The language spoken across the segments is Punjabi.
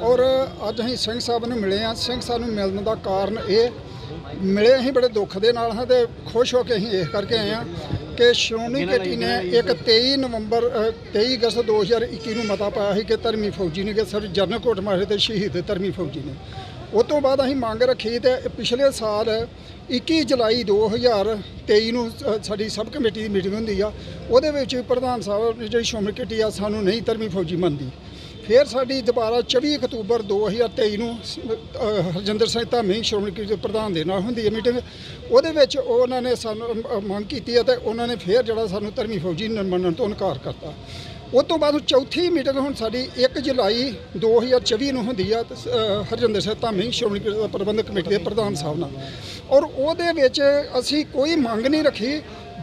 ਔਰ ਅੱਜ ਅਸੀਂ ਸਿੰਘ ਸਾਹਿਬ ਨੂੰ ਮਿਲੇ ਆ ਸਿੰਘ ਸਾਹਿਬ ਨੂੰ ਮਿਲਣ ਦਾ ਕਾਰਨ ਇਹ ਮਿਲੇ ਅਸੀਂ ਬੜੇ ਦੁੱਖ ਦੇ ਨਾਲ ਹਾਂ ਤੇ ਖੁਸ਼ ਹੋ ਕੇ ਅਸੀਂ ਇਹ ਕਰਕੇ ਆਏ ਆ ਕਿ ਸ਼੍ਰੋਮਣੀ ਕਮੇਟੀ ਨੇ ਇੱਕ 23 ਨਵੰਬਰ ਅ, 23 ਅਗਸਤ 2021 ਨੂੰ ਮਤਾ ਪਾਇਆ ਸੀ ਕਿ ਧਰਮੀ ਫੌਜੀ ਨੇ ਕਿ ਸਰ ਜਨਰਲ ਕੋਟ ਮਾਰੇ ਤੇ ਸ਼ਹੀਦ ਧਰਮੀ ਫੌਜੀ ਨੇ। ਉਸ ਤੋਂ ਬਾਅਦ ਅਸੀਂ ਮੰਗ ਰੱਖੀ ਤੇ ਪਿਛਲੇ ਸਾਲ 21 ਜੁਲਾਈ 2023 ਨੂੰ ਸਾਡੀ ਸਬ ਕਮੇਟੀ ਦੀ ਮੀਟਿੰਗ ਹੁੰਦੀ ਆ। ਉਹਦੇ ਵਿੱਚ ਪ੍ਰਧਾਨ ਸਾਹਿਬ ਜਿਹੜੀ ਸ਼੍ਰੋਮਣੀ ਕਮੇਟੀ ਆ ਸਾਨੂੰ ਨਹੀਂ ਧਰਮੀ ਫੌਜੀ ਮੰਨਦੀ। ਫਿਰ ਸਾਡੀ ਦੁਬਾਰਾ 24 ਅਕਤੂਬਰ 2023 ਨੂੰ ਸ- ਅ, ਹਰਜਿੰਦਰ ਸਿੰਘ ਧਾਮੀ ਸ਼੍ਰੋਮਣੀ ਕਮੇਟੀ ਦੇ ਪ੍ਰਧਾਨ ਦੇ ਨਾਲ ਹੁੰਦੀ ਹੈ ਮੀਟਿੰਗ। ਉਹਦੇ ਵਿੱਚ ਉਹਨਾਂ ਨੇ ਸਾਨੂੰ ਮੰਗ ਕੀਤੀ ਹੈ ਤੇ ਉਹਨਾਂ ਨੇ ਫਿਰ ਜਿਹੜਾ ਸਾਨੂੰ ਧਰਮੀ ਫੌਜੀ ਨ- ਮੰਨਣ ਤੋਂ ਇਨਕਾਰ ਕਰਤਾ। ਉਸ ਤੋਂ ਬਾਅਦ ਚੌਥੀ ਮੀਟਿੰਗ ਹੁਣ ਸਾਡੀ 1 ਜੁਲਾਈ 2024 ਨੂੰ ਹੁੰਦੀ ਆ ਹਰਜਿੰਦਰ ਸਿੰਘ ਧਾਮੀ ਸ਼੍ਰੋਮਣੀ ਪ੍ਰਬੰਧਕ ਕਮੇਟੀ ਦੇ ਪ੍ਰਧਾਨ ਸਾਹਿਬ ਨਾਲ। ਔਰ ਉਹਦੇ ਵਿੱਚ ਅਸੀਂ ਕੋਈ ਮੰਗ ਨਹੀਂ ਰੱਖੀ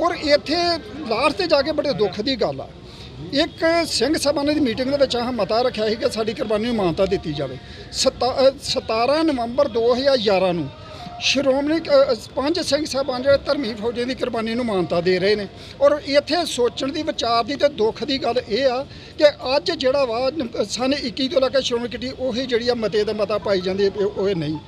ਔਰ ਇੱਥੇ ਲਾਸਟ ਤੇ ਜਾ ਕੇ ਬੜੇ ਦੁੱਖ ਦੀ ਗੱਲ ਆ। ਇੱਕ ਸਿੰਘ ਸਭਾਵਾਂ ਦੀ ਮੀਟਿੰਗ ਦੇ ਵਿੱਚ ਆਹ ਮਤਾ ਰੱਖਿਆ ਸੀ ਕਿ ਸਾਡੀ ਕੁਰਬਾਨੀ ਨੂੰ ਮਾਨਤਾ ਦਿੱਤੀ ਜਾਵੇ। ਸਤਾ- ਅ, 17 ਨਵੰਬਰ 2011 ਨੂੰ ਸ਼੍ਰੋਮਣੀ ਅ, ਪੰਜ ਸਿੰਘ ਸਾਹਿਬਾਨ ਜਿਹੜੇ ਧਰਮੀ ਫੌਜਾਂ ਦੀ ਕੁਰਬਾਨੀ ਨੂੰ ਮਾਨਤਾ ਦੇ ਰਹੇ ਨੇ। ਔਰ ਇੱਥੇ ਸੋਚਣ ਦੀ ਵਿਚਾਰ ਦੀ ਤੇ ਦੁੱਖ ਦੀ ਗੱਲ ਇਹ ਆ ਕਿ ਅੱਜ ਜਿਹੜਾ ਵਾ ਨ- ਸਨ 21 ਤੋਂ ਲੈ ਕੇ ਸ਼੍ਰੋਮਣੀ ਕਮੇਟੀ ਉਹੀ ਜਿਹੜੀ ਆ ਮਤੇ ਦਾ ਮਤਾ ਪਾਈ ਜਾਂਦੀ ਉਹ ਨਹੀਂ।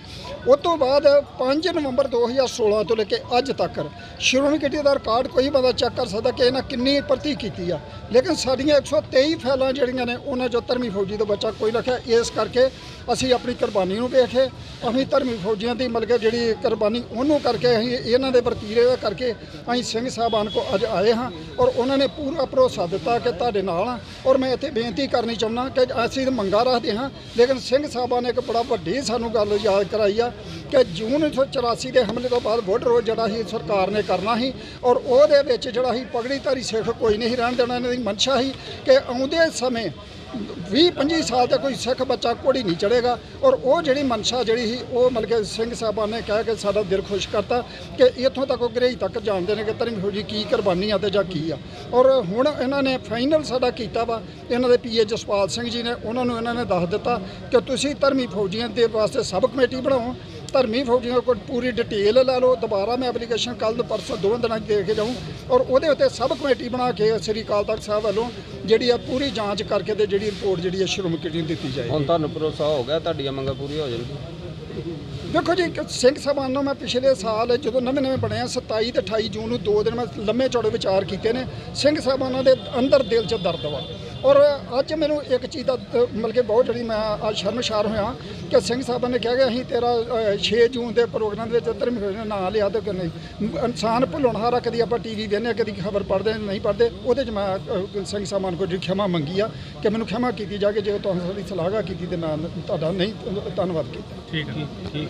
ਉਸ ਤੋਂ ਬਾਅਦ 5 ਨਵੰਬਰ 2016 ਤੋਂ ਲੈ ਕੇ ਅੱਜ ਤੱਕ ਸ਼੍ਰੋਮਣੀ ਕਮੇਟੀ ਦਾ ਰਿਕਾਰਡ ਕੋਈ ਬੰਦਾ ਚੈੱਕ ਕਰ ਸਕਦਾ ਕਿ ਇਹਨਾਂ ਕਿੰਨੀ ਭਰਤੀ ਕੀਤੀ ਆ। ਲੇਕਿਨ ਸਾਡੀਆਂ 123 ਫੈਲਾਂ ਜਿਹੜੀਆਂ ਨੇ, ਉਹਨਾਂ ਚੋਂ ਧਰਮੀ ਫੌਜੀ ਦਾ ਬੱਚਾ ਕੋਈ ਨਾ ਰੱਖਿਆ ਇਸ ਕਰਕੇ ਅਸੀਂ ਆਪਣੀ ਕੁਰਬਾਨੀ ਨੂੰ ਵੇਖੇ ਅਸੀਂ ਧਰਮੀ ਫੌਜੀਆਂ ਦੀ ਮਤਲਬ ਕਿ ਜਿਹੜੀ ਕੁਰਬਾਨੀ ਉਹਨੂੰ ਕਰਕੇ ਅਸੀਂ ਇਹਨਾਂ ਦੇ ਵਰਤੀਰੇ ਦਾ ਕਰਕੇ ਅਸੀਂ ਸਿੰਘ ਸਾਹਿਬਾਨ ਕੋ ਅੱਜ ਆਏ ਹਾਂ ਔਰ ਉਹਨਾਂ ਨੇ ਪੂਰਾ ਭਰੋਸਾ ਦਿੱਤਾ ਕਿ ਤੁਹਾਡੇ ਨਾਲ ਹਾਂ। ਔਰ ਮੈਂ ਇੱਥੇ ਬੇਨਤੀ ਕਰਨੀ ਚਾਹੁੰਦਾ ਕਿ ਅਸੀਂ ਤਾਂ ਮੰਗਾ ਰੱਖਦੇ ਹਾਂ, ਲੇਕਿਨ ਸਿੰਘ ਸਾਹਿਬਾਨ ਨੇ ਇੱਕ ਬੜਾ ਵੱਡੀ ਸਾਨੂੰ ਗੱਲ ਯਾਦ ਕਰਾਈ ਆ ਕਿ ਜੂਨ 1984 ਦੇ ਹਮਲੇ ਤੋਂ ਬਾਅਦ ਵੋਟ ਰੋਜ਼ ਜਿਹੜਾ ਸੀ ਸਰਕਾਰ ਨੇ ਕਰਨਾ ਸੀ ਔਰ ਉਹਦੇ ਵਿੱਚ ਜਿਹੜਾ ਸੀ ਪਗੜੀ ਧਾਰੀ ਸਿੱਖ ਕੋਈ ਨਹੀਂ ਰਹਿਣ ਦੇਣਾ, ਇਹਨਾਂ ਦੀ ਮਨਸ਼ਾ ਸੀ ਕਿ ਆਉਂਦੇ ਸਮੇਂ 20 25 ਸਾਲ ਤੱਕ ਕੋਈ ਸਿੱਖ ਬੱਚਾ ਕੋੜੀ ਨਹੀਂ ਚੜੇਗਾ ਔਰ ਉਹ ਜਿਹੜੀ ਮਨਸ਼ਾ ਜਿਹੜੀ ਸੀ, ਉਹ ਮਤਲਬ ਕਿ ਸਿੰਘ ਸਾਹਿਬਾਨ ਨੇ ਕਹਿ ਕੇ ਸਾਡਾ ਦਿਲ ਖੁਸ਼ ਕਰਤਾ ਕਿ ਇੱਥੋਂ ਤੱਕ ਉਹ ਗਰੇਜ ਤੱਕ ਜਾਣਦੇ ਨੇ ਕਿ ਧਰਮ ਫੌਜੀ ਕੀ ਕੁਰਬਾਨੀ ਆ ਤੇ ਜਾਂ ਕੀ ਆ। ਔਰ ਹੁਣ ਇਹਨਾਂ ਨੇ ਫਾਈਨਲ ਸਾਡਾ ਕੀਤਾ ਵਾ, ਇਹਨਾਂ ਦੇ ਪੀਏ ਜਸਪਾਲ ਸਿੰਘ ਜੀ ਨੇ, ਉਹਨਾਂ ਨੂੰ ਇਹਨਾਂ ਨੇ ਦੱਸ ਦਿੱਤਾ ਕਿ ਤੁਸੀਂ ਧਰਮੀ ਫੌਜੀਆਂ ਦੇ ਵਾਸਤੇ ਸਬ ਕਮੇਟੀ ਬਣਾਓ ਧਰਮੀ ਫੌਜੀਆਂ ਕੋਲ ਪੂਰੀ ਡਿਟੇਲ ਲੈ ਲਓ ਦੁਬਾਰਾ ਮੈਂ ਐਪਲੀਕੇਸ਼ਨ ਕੱਲ ਨੂੰ ਪਰਸੋਂ ਦੋ ਦਿਨਾਂ 'ਚ ਦੇ ਕੇ ਜਾਊਂ। ਔਰ ਉਹਦੇ ਉੱਤੇ ਸਬ ਕਮੇਟੀ ਬਣਾ ਕੇ ਸ੍ਰੀ ਅਕਾਲ ਤਖਤ ਸਾਹਿਬ ਵੱਲੋਂ ਜਿਹੜੀ ਆ ਪੂਰੀ ਜਾਂਚ ਕਰਕੇ ਤੇ ਜਿਹੜੀ ਰਿਪੋਰਟ ਜਿਹੜੀ ਆ ਸ਼੍ਰੋਮਣੀ ਨੂੰ ਦਿੱਤੀ ਜਾਏਗੀ। ਹੁਣ ਤੁਹਾਨੂੰ ਭਰੋਸਾ ਹੋ ਗਿਆ ਤੁਹਾਡੀਆਂ ਮੰਗਾਂ ਪੂਰੀਆਂ ਹੋ ਜਾਣਗੀਆਂ? ਦੇਖੋ ਜੀ ਇੱਕ ਸਿੰਘ ਸਾਹਿਬਾਨ ਨੂੰ ਮੈਂ ਪਿਛਲੇ ਸਾਲ ਜਦੋਂ ਨਵੇਂ ਨਵੇਂ ਬਣਿਆ 27 ਤੇ 28 ਜੂਨ ਨੂੰ ਦੋ ਦਿਨ ਮੈਂ ਲੰਮੇ ਚੌੜੇ ਵਿਚਾਰ ਕੀਤੇ ਨੇ। ਸਿੰਘ ਸਾਹਿਬਾਨਾਂ ਦੇ ਅੰਦਰ ਦਿਲ 'ਚ ਦਰਦ ਵਾ। ਔਰ ਅੱਜ ਮੈਨੂੰ ਇੱਕ ਚੀਜ਼ ਦਾ ਦ- ਮਤਲਬ ਕਿ ਬਹੁਤ ਜਿਹੜੀ ਮੈਂ ਅੱਜ ਸ਼ਰਮਸ਼ਾਰ ਹੋਇਆ ਕਿ ਸਿੰਘ ਸਾਹਿਬਾਂ ਨੇ ਕਿਹਾ ਕਿ ਅਸੀਂ ਤੇਰਾ ਅ, 6 ਜੂਨ ਦੇ ਪ੍ਰੋਗਰਾਮ ਦੇ ਵਿੱਚ ਧਰਮ ਨੇ ਨਾਂ ਲਿਆ ਤੇ ਨਹੀਂ। ਇਨਸਾਨ ਭੁੱਲਣਹਾਰਾ ਕਦੀ ਆਪਾਂ ਟੀਵੀ ਵੇਖਦੇ ਹਾਂ ਕਦੀ ਖਬਰ ਪੜ੍ਹਦੇ ਨਹੀਂ ਪੜ੍ਹਦੇ ਉਹਦੇ 'ਚ ਮੈਂ ਸਿੰਘ ਸਾਹਿਬਾਨ ਕੋਲ ਜਿਹੜੀ ਖਿਮਾ ਮੰਗੀ ਆ ਕਿ ਮੈਨੂੰ ਖਿਮਾ ਕੀਤੀ ਜਾ ਕੇ ਜੇ ਤੁਹਾਨੂੰ ਸਾਡੀ ਸਲਾਹਗਾ ਕੀਤੀ ਤੇ ਮੈਂ ਤੁਹਾਡਾ ਨਹੀਂ ਧੰਨਵਾਦ ਕੀਤਾ। ਠੀਕ ਹੈ। ਠੀਕ